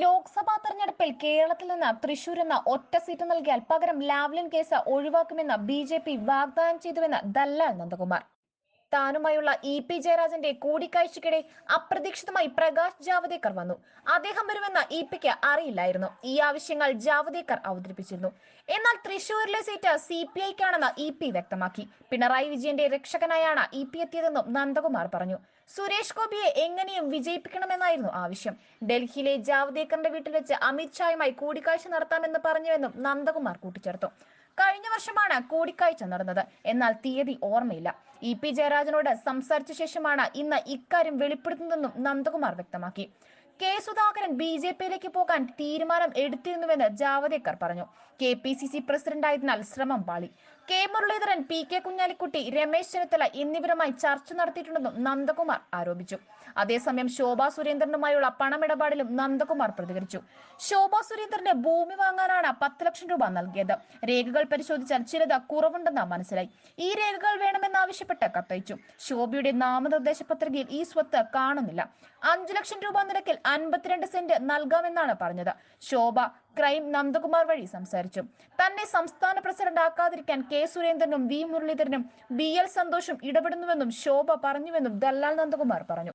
ലോക്സഭാ തെരഞ്ഞെടുപ്പിൽ കേരളത്തിൽ നിന്ന് തൃശൂർ എന്ന ഒറ്റ സീറ്റ് നൽകിയാൽ പകരം ലാവ്ലിൻ കേസ് ഒഴിവാക്കുമെന്ന് ബി ജെ പി വാഗ്ദാനം ചെയ്തുവെന്ന് ദല്ലാൽ നന്ദകുമാർ. താനുമായുള്ള ഇ പി ജയരാജന്റെ കൂടിക്കാഴ്ചയ്ക്കിടെ അപ്രതീക്ഷിതമായി പ്രകാശ് ജാവദേക്കർ വന്നു. അദ്ദേഹം വരുമെന്ന് ഇ പിക്ക് അറിയില്ലായിരുന്നു. ഈ ആവശ്യങ്ങൾ ജാവദേക്കർ അവതരിപ്പിച്ചിരുന്നു. എന്നാൽ തൃശൂരിലെ സീറ്റ് സി പി ഐക്കാണെന്ന് ഇ പി വ്യക്തമാക്കി. പിണറായി വിജയന്റെ രക്ഷകനായാണ് ഇ പി എത്തിയതെന്നും നന്ദകുമാർ പറഞ്ഞു. സുരേഷ് ഗോപിയെ എങ്ങനെയും വിജയിപ്പിക്കണമെന്നായിരുന്നു ആവശ്യം. ഡൽഹിയിലെ ജാവദേക്കറിന്റെ വീട്ടിൽ വെച്ച് അമിത്ഷായുമായി കൂടിക്കാഴ്ച നടത്താമെന്ന് പറഞ്ഞുവെന്നും നന്ദകുമാർ കൂട്ടിച്ചേർത്തു. കഴിഞ്ഞ വർഷമാണ് കൂടിക്കാഴ്ച നടന്നത്. എന്നാൽ തീയതി ഓർമ്മയില്ല. ഇ പി ജയരാജനോട് സംസാരിച്ച ശേഷമാണ് ഇന്ന് ഇക്കാര്യം വെളിപ്പെടുത്തുന്നതെന്നും നന്ദകുമാർ വ്യക്തമാക്കി. കെ സുധാകരൻ ബി ജെ പിയിലേക്ക് പോകാൻ തീരുമാനം എടുത്തിരുന്നുവെന്ന് ജാവദേക്കർ പറഞ്ഞു. കെ പി സി സി പ്രസിഡന്റായതിനാൽ ശ്രമം പാളി. K Muraleedharan P K Kunhalikutty Ramesh Chennithala എന്നിവരുമായി ചർച്ച നടത്തിയിട്ടുണ്ടെന്നും നന്ദകുമാർ ആരോപിച്ചു. അതേസമയം ശോഭാ സുരേന്ദ്രനുമായുള്ള പണമിടപാടിലും നന്ദകുമാർ പ്രതികരിച്ചു. ശോഭാ സുരേന്ദ്രന് ഭൂമി വാങ്ങാനാണ് പത്ത് ലക്ഷം രൂപ നൽകിയത്. രേഖകൾ പരിശോധിച്ചാൽ ചിലത് കുറവുണ്ടെന്ന് മനസ്സിലായി. ഈ രേഖകൾ വേണമെന്നാവശ്യപ്പെട്ട് കത്തയച്ചു. ശോഭയുടെ നാമനിർദ്ദേശ പത്രികയിൽ ഈ സ്വത്ത് കാണുന്നില്ല. അഞ്ചു ലക്ഷം രൂപ നിരക്കിൽ അൻപത്തിരണ്ട് സെന്റ് നൽകാമെന്നാണ് പറഞ്ഞത്. ശോഭ ക്രൈം നന്ദകുമാർ വഴി സംസാരിച്ചു. തന്നെ സംസ്ഥാന പ്രസിഡന്റ് ആക്കാതിരിക്കാൻ കെ സുരേന്ദ്രനും വി മുരളീധരനും ബി എൽ സന്തോഷും ഇടപെടുന്നുവെന്നും ശോഭ പറഞ്ഞുവെന്നും ദല്ലാൽ നന്ദകുമാർ പറഞ്ഞു.